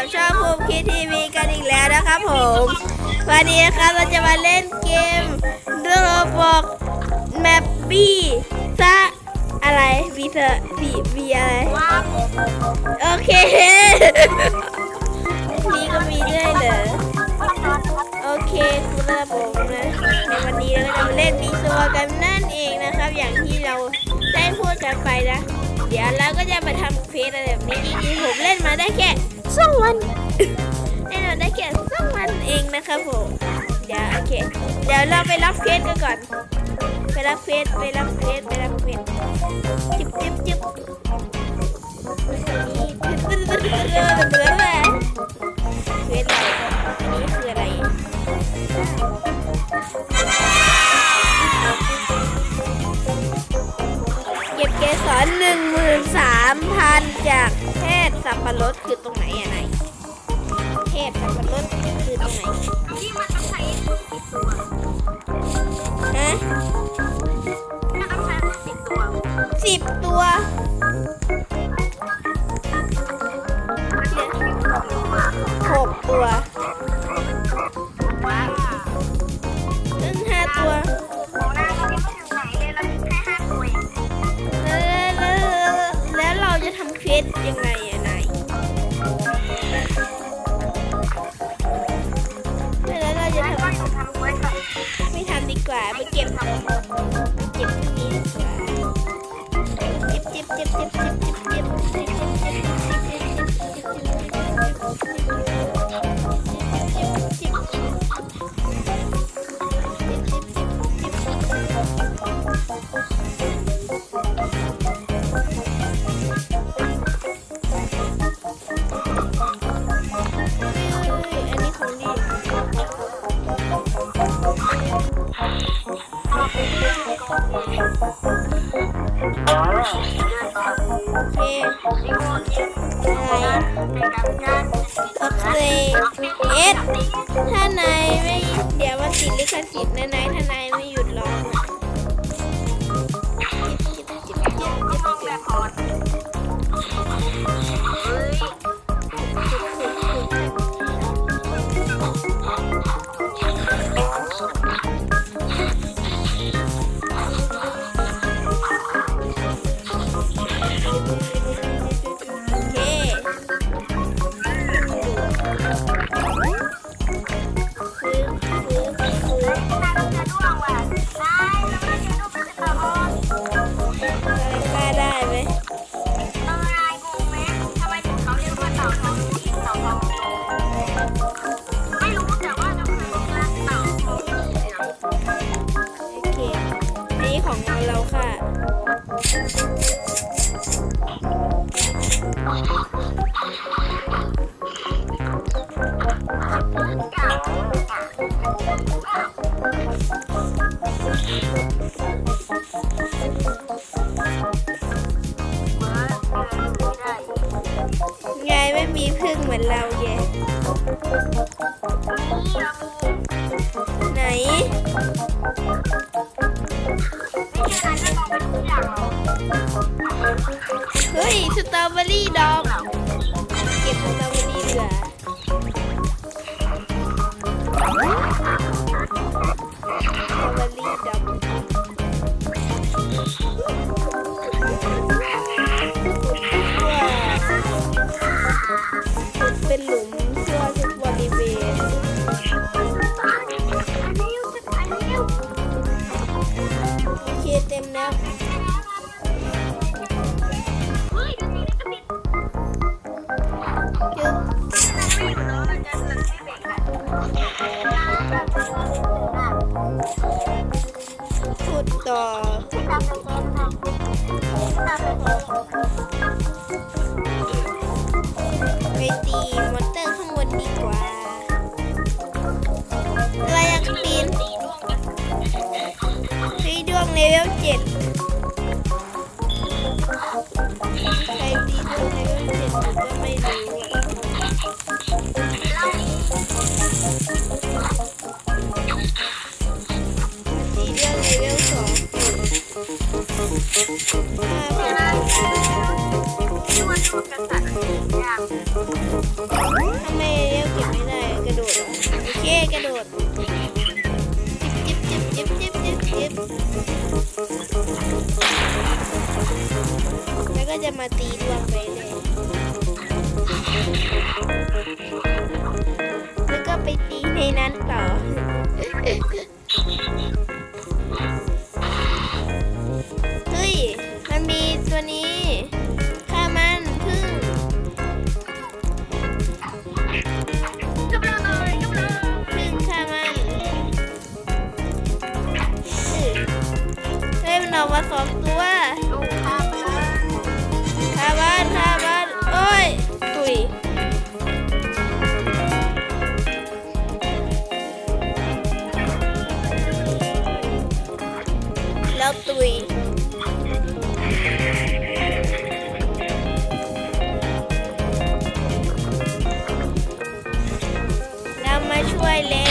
ับช่องภูมิคิดทีวีกันอีกแล้วนะครับผม วันนี้ครับเราจะมาเล่นเกมดโรบอกแมปปี้ซะอะไรบีเธอร์สีวีอะไร โอเค นี่ก็มีด้วยเหรอ โอเคคุณระบบนะในวันนี้เราจะมาเล่นบีโซ่กันนั่นเองนะครับ อย่างที่เราได้พูดกันไปนะเดี๋ยวเราก็จะมาทำเฟซอะไรแบบนี้จริงๆผมเล่นมาได้แค่ สองมันแน่นอนได้แค่สองมันเองนะครับผมเดี๋ยวโอเคเดี๋ยวเราไปรับเควสกันก่อน ไปรับเควสไปรับเควสไปรับเควสจิบจิบจิบเบื่อเลยเควสอะไรอันนี้คืออะไรเก็บเกสรหนึ่งหมื่นสามพันจากแพท สับปะรดคือตรงไหนอะไหนเทพสับปะรดคือตรงไหนที่มาทำไทย skip, skip. โอเคโอเคเอสถ้านายไม่เดี๋ยวว่าติดลิขสิทธิ์นหนาถ้านาย พูดต่อ ที่าไมเรียกเก็บไม่ได้ กระโดดโอเคกระโดดจิ๊บจิ๊บจิ๊บจิ๊บจิ๊บจิ๊บแล้วก็จะมาตีดวงไปเลยแล้วก็ไปตีในนั้นต่อ duele.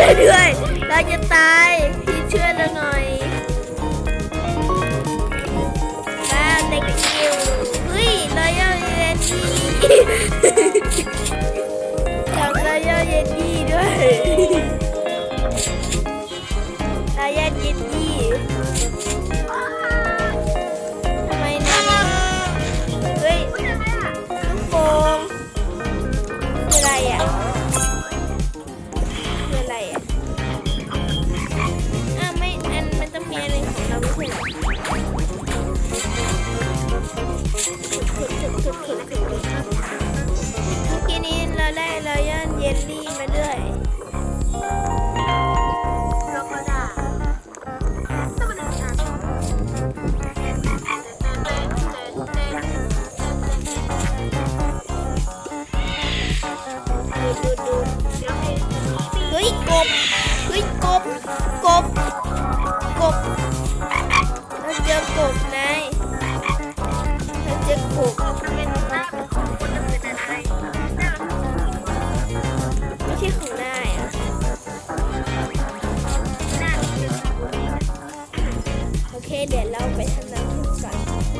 ช่วยด้วย เราจะตายพี่ช่วยเราหน่อยบ้าเด็กจิ๋วเฮ้ยรอยเย็นดี้จากรอยเย็นดี้ด้วยรอยเย็นดี้ เฮ้ยกบเฮ้ยกบกบกบเราเจอกบนายเราเจอกบไม่ใช่ของนายอะโอเคเดี๋ยวเราไปทำน้ำผึ้งก่อน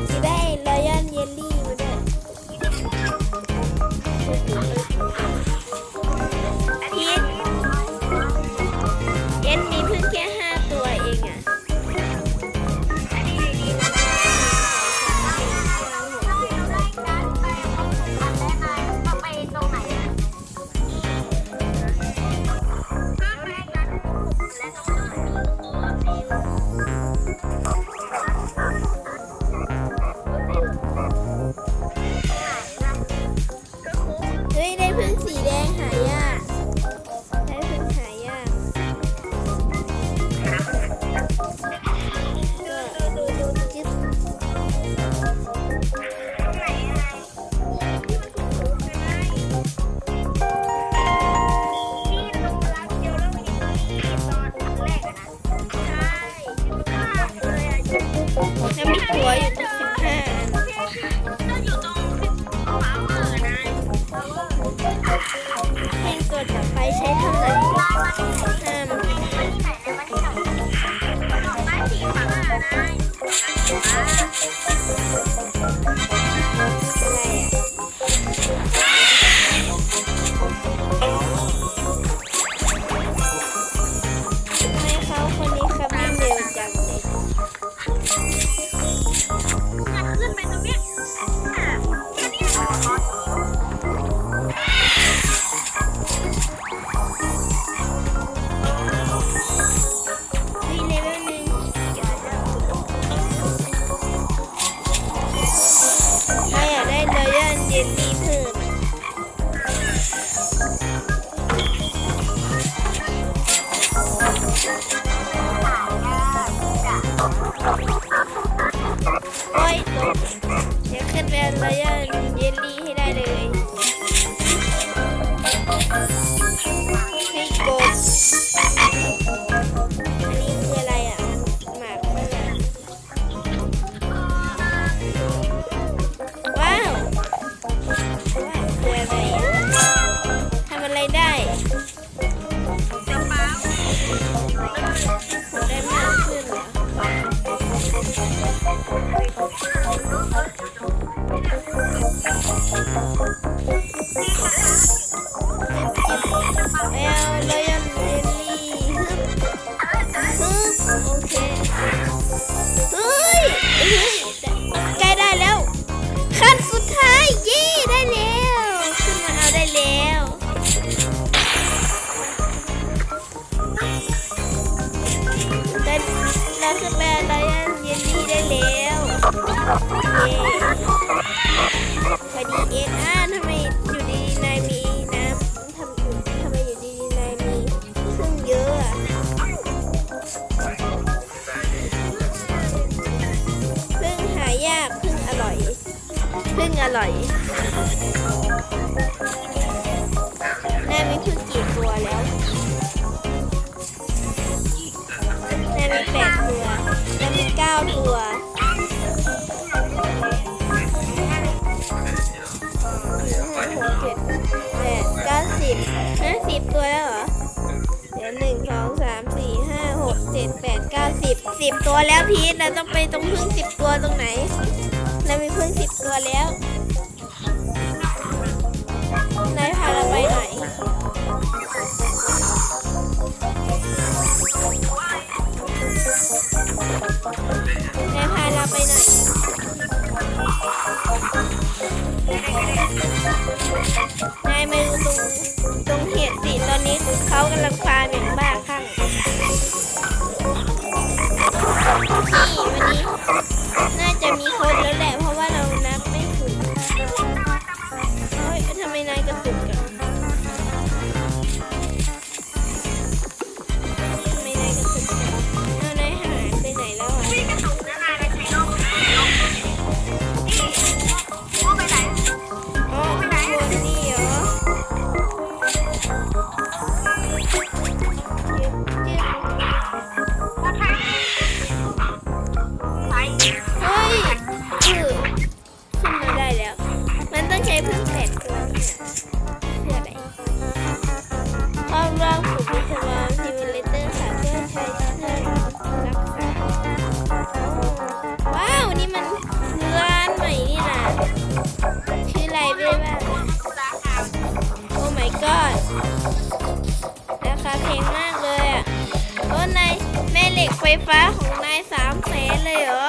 ที่ได้รอยัลเยลลี่ มีแปดตัว แล้วมีเก้าตัวห้าหกเจ็ดแปดเก้าสิบห้าสิบตัวแล้วเหรอ เดี๋ยวหนึ่งสองสามสี่ห้าหกเจ็ดแปดเก้าสิบสิบตัวแล้วพีทเราต้องไปตรงพึ่งสิบตัวตรงไหนเรามีพึ่งสิบตัวแล้วนายพาเราไปไห ชื่ออะไรด้วยบ้างโอ้ my god ราคาแพงมากเลยอะโอ้นายแม่เหล็กไฟฟ้าของนายสามแสนเลยเหรอ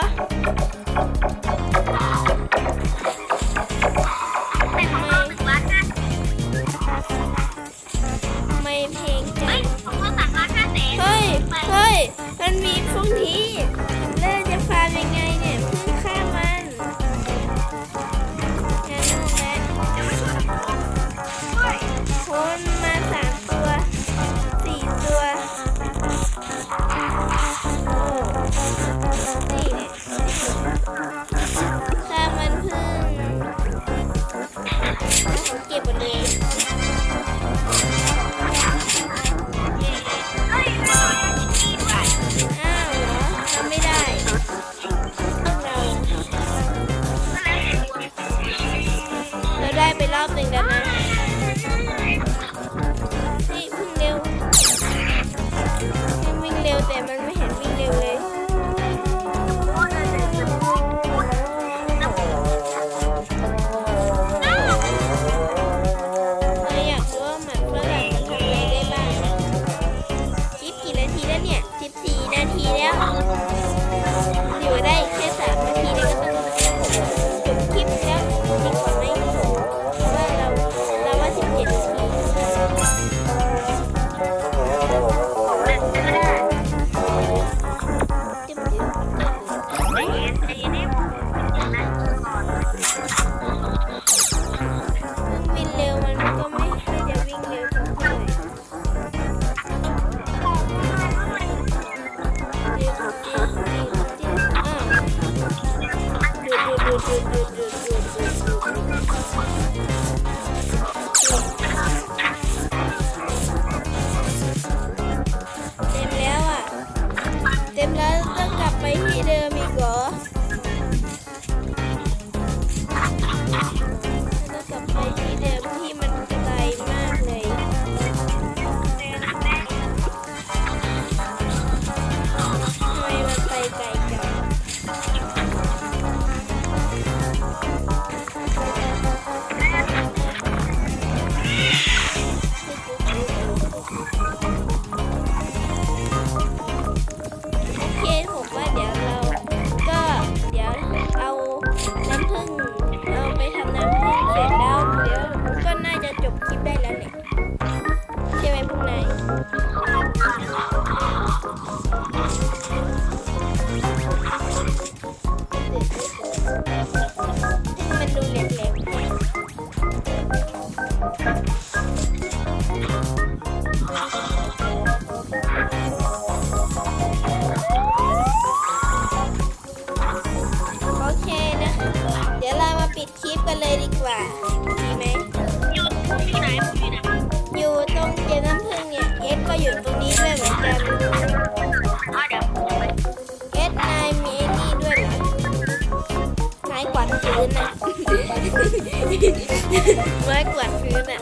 ไม้กวาดพื้นน่ะ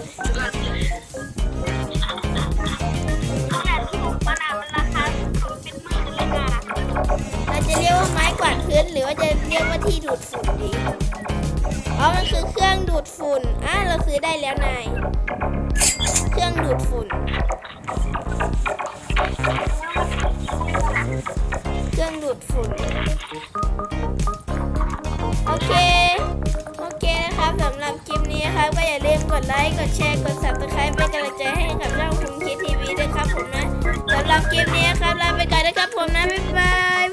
แต่ที่ผมมานานมันราคาสูงเนี่ยนะเราจะเรียกว่าไม้กวาดพื้นหรือว่าจะเรียกว่าที่ดูดฝุ่นดีอ๋อ มันคือเครื่องดูดฝุ่น อะ เราซื้อได้แล้วนาย เครื่องดูดฝุ่น เครื่องดูดฝุ่น นี้ครับ ก็อย่าลืมกดไลค์กดแชร์กดซับสไครป์เป็นกำลังใจให้กับช่องคุณคิดทีวีด้วยครับผมนะสำหรับคลิปนี้ครับลาไปก่อนนะครับผมนะบ๊ายบาย